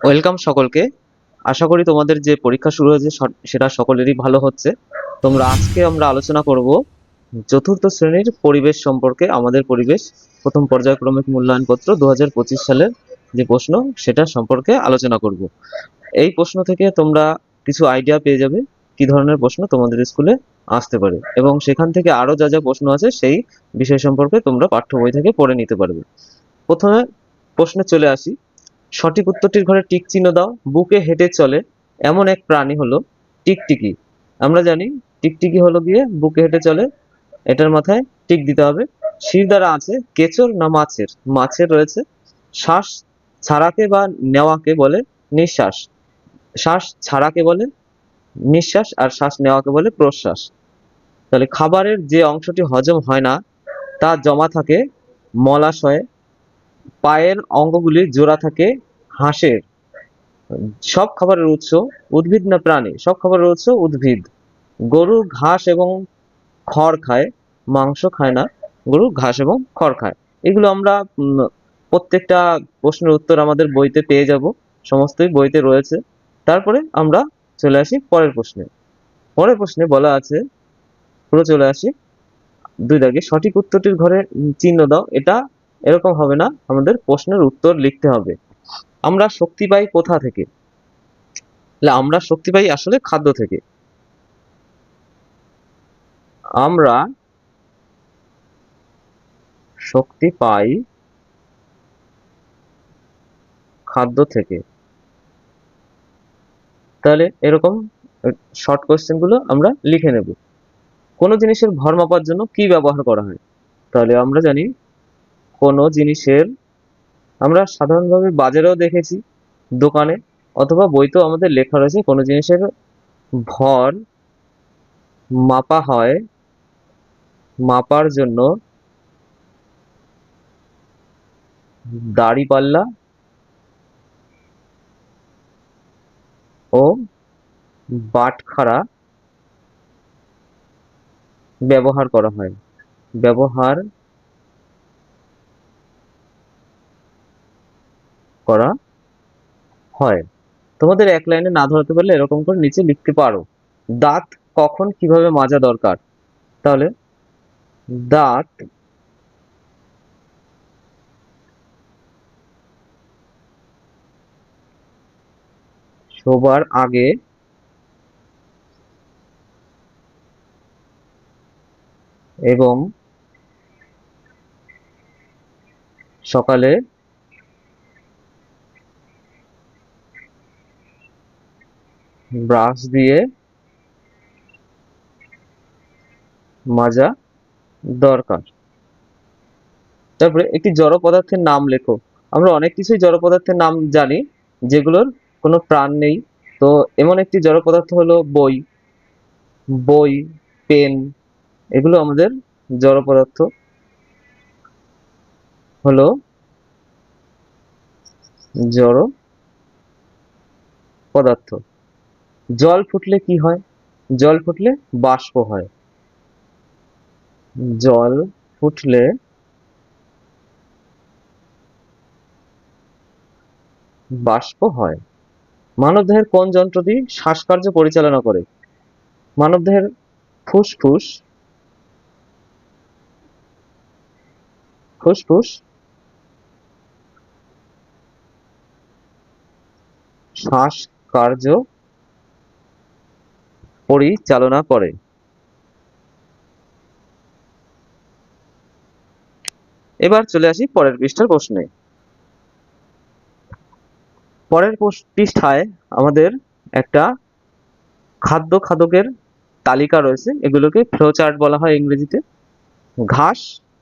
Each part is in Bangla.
ওয়েলকাম সকলকে। আশা করি তোমাদের যে পরীক্ষা শুরু হয়েছে সেটা সকলেরই ভালো হচ্ছে। তোমরা আজকে আমরা আলোচনা করব চতুর্থ শ্রেণির পরিবেশ সম্পর্কে, আমাদের পরিবেশ। প্রথম পর্যায়ক্রমিক মূল্যায়নপত্র দু হাজার পঁচিশ সালের যে প্রশ্ন, সেটা সম্পর্কে আলোচনা করব। এই প্রশ্ন থেকে তোমরা কিছু আইডিয়া পেয়ে যাবে কি ধরনের প্রশ্ন তোমাদের স্কুলে আসতে পারে। এবং সেখান থেকে আরও যা যা প্রশ্ন আছে, সেই বিষয় সম্পর্কে তোমরা পাঠ্য বই থেকে পড়ে নিতে পারবে। প্রথমে প্রশ্নে চলে আসি। সঠিক উত্তরটির ঘরে টিক চিহ্ন দাও, বুকে হেঁটে চলে। এমন এক প্রাণী হলো টিকটিকি। আমরা জানি টিকটিকি হলো গিয়ে বুকে হেঁটে চলে, এটার মাথায় টিক দিতে হবে। শির দ্বারা আছে কেচর না মাছের? মাছের রয়েছে। শ্বাস ছাড়াকে বা নেওয়াকে বলে নিঃশ্বাস। শ্বাস ছাড়াকে বলে নিঃশ্বাস আর শ্বাস নেওয়াকে বলে প্রশ্বাস। তাহলে খাবারের যে অংশটি হজম হয় না, তা জমা থাকে মলাশয়ে। পায়ের অঙ্গগুলি জোড়া থাকে হাঁসের। সব খাবারের উৎস উদ্ভিদ না প্রাণী, সব খাবারের উৎস উদ্ভিদ। গরু, ঘাস এবং খড় খায়, মাংস খায় না। গরু, ঘাস এবং খড় খায়। এগুলো আমরা প্রত্যেকটা প্রশ্নের উত্তর আমাদের বইতে পেয়ে যাব। সমস্তই বইতে রয়েছে। তারপরে আমরা চলে আসি পরের প্রশ্নে। পরের প্রশ্নে বলা আছে পুরো চলে আসি। দুই দাগে সঠিক উত্তরটির ঘরে চিহ্ন দাও। এটা এরকম হবে না, আমাদের প্রশ্নের উত্তর লিখতে হবে। আমরা শক্তি পাই কোথা থেকে? আমরা শক্তি পাই আসলে খাদ্য থেকে। আমরা শক্তি পাই খাদ্য থেকে। তাহলে এরকম শর্ট কোশ্চেনগুলো আমরা লিখে নেব। কোনো জিনিসের ভর মাপার জন্য কি ব্যবহার করা হয়? তাহলে আমরা জানি কোনো জিনিসের আমরা সাধারণভাবে বাজারেও দেখেছি, দোকানে, অথবা বইতেও আমাদের লেখা রয়েছে কোনো জিনিসের ভর মাপা হয়, মাপার জন্য দাড়িপাল্লা ও বাটখারা ব্যবহার করা হয়। ব্যবহার করা হয়। তোমাদের এক লাইনে না ধরাতে পারলে এরকম করে নিচে লিখতে পারো। দাঁত কখন কীভাবে মাজা দরকার? তাহলে দাঁত শোবার আগে এবং সকালে ব্রাশ দিয়ে মাজা দরকার। তারপরে একটি জড় পদার্থের নাম লেখো। আমরা অনেক কিছুই জড় পদার্থের নাম জানি, যেগুলোর কোনো প্রাণ নেই। তো এমন একটি জড় পদার্থ হলো বই। বই, পেন, এগুলো আমাদের জড় পদার্থ। হলো জড় পদার্থ। জল ফুটলে কি হয়? জল ফুটলে বাষ্প হয়। জল ফুটলে বাষ্প হয়। মানবদেহের কোন যন্ত্রটি শ্বাসকার্য পরিচালনা করে? মানবদেহের ফুসফুস ফুসফুস শ্বাস কার্য পরিচালনা করে। এবার চলে আসি পরের পৃষ্ঠার প্রশ্নে। পরের পৃষ্ঠায় আমাদের একটা খাদ্য খাদকের তালিকা রয়েছে। এগুলোকে ফ্লোচার্ট বলা হয় ইংরেজিতে। ঘাস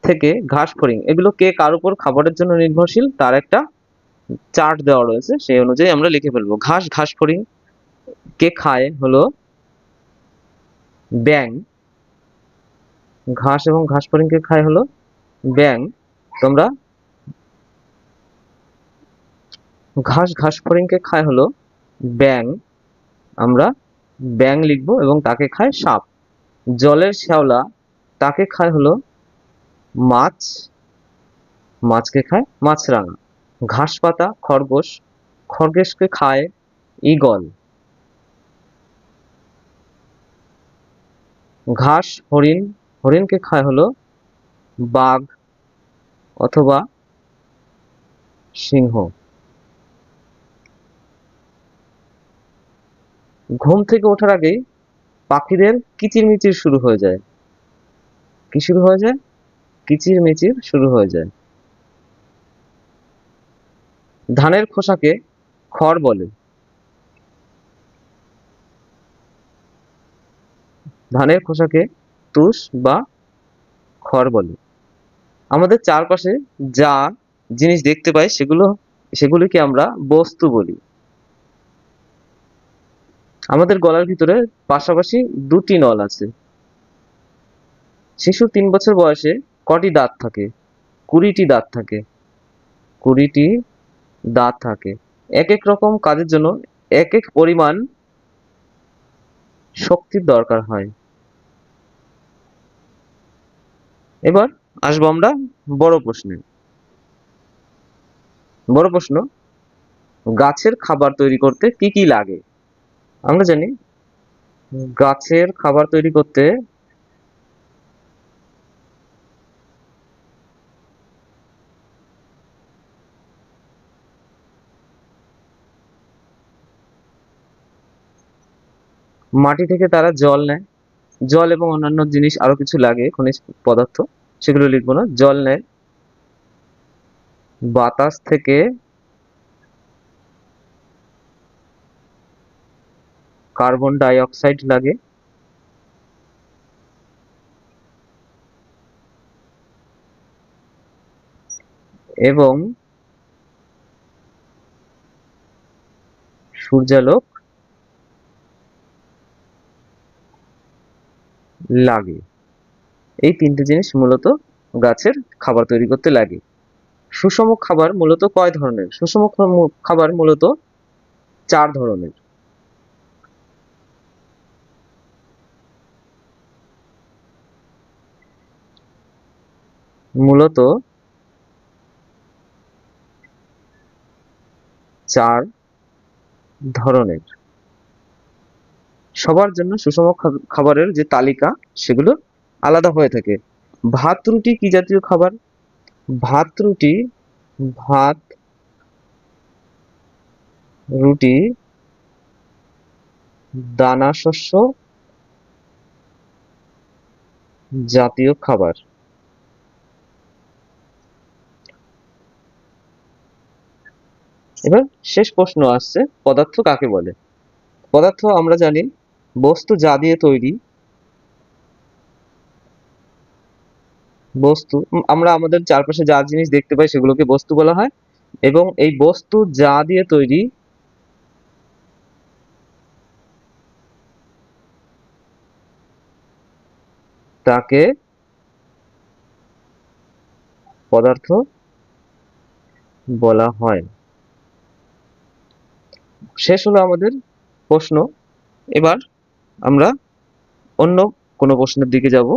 থেকে ঘাস ফড়িং, এগুলো কে কার উপর খাবারের জন্য নির্ভরশীল, তার একটা চার্ট দেওয়া রয়েছে। সেই অনুযায়ী আমরা লিখে ফেলব। ঘাস ঘাস ফড়িং কে খায় হলো ব্যাং ঘাস এবং ঘাস ফড়িং খায় হলো ব্যাং তোমরা ঘাস ঘাস ফড়িংকে খায় হলো ব্যাং আমরা ব্যাং লিখব এবং তাকে খায় সাপ। জলের শ্যাওলা তাকে খায় হলো মাছ। মাছকে খায় মাছরাঙা। ঘাস পাতা খরগোশ, খরগোশকে খায় ঈগল। ঘাস, হরিণ, হরিণকে খায় হলো বাঘ অথবা সিংহ। ঘুম থেকে ওঠার আগেই পাখিদের কিচিরমিচির শুরু হয়ে যায়। কি শুরু হয়ে যায়? কিচির মিচির শুরু হয়ে যায়। ধানের খোসাকে খড় বলে। ধানের খোসাকে তুষ বা খড় বলে। আমাদের চারপাশে যা জিনিস দেখতে পাই সেগুলো, সেগুলিকে আমরা বস্তু বলি। আমাদের গলার ভিতরে পাশাপাশি দুটি নল আছে। শিশু তিন বছর বয়সে কটি দাঁত থাকে? কুড়িটি দাঁত থাকে। কুড়িটি দাঁত থাকে। এক এক রকম কাজের জন্য এক এক পরিমাণ শক্তির দরকার হয়। এবার আসব আমরা বড় প্রশ্নে। বড় প্রশ্ন, গাছের খাবার তৈরি করতে কি কি লাগে? আমরা জানি গাছের খাবার তৈরি করতে মাটি থেকে তারা জল নেয়। জল এবং অন্যান্য জিনিস আরও কিছু লাগে, খনিজ পদার্থ। সেগুলো লিখব না। জল নেয় বাতাস থেকে কার্বন ডাই অক্সাইড লাগে। এবং সূর্যালোক লাগে। এই তিনটে জিনিস মূলত গাছের খাবার তৈরি করতে লাগে। সুষম খাবার মূলত কয় ধরনের? সুষম খাবার মূলত চার ধরনের। মূলত চার ধরনের। সবার জন্য সুষম খাবারের যে তালিকা, সেগুলো আলাদা হয়ে থাকে। ভাত রুটি কি জাতীয় খাবার? ভাত রুটি ভাত রুটি, দানা শস্য জাতীয় খাবার। এবার শেষ প্রশ্ন আসছে, পদার্থ কাকে বলে? পদার্থ আমরা জানি, বস্তু যা দিয়ে তৈরি বস্তু আমরা আমাদের চারপাশে যা জিনিস দেখতে পাই সেগুলোকে বস্তু বলা হয়। এবং এই বস্তু যা দিয়ে তৈরি, তাকে পদার্থ বলা হয়। শেষ হলো আমাদের প্রশ্ন। এবার আমরা অন্য কোনো প্রশ্নের দিকে যাব।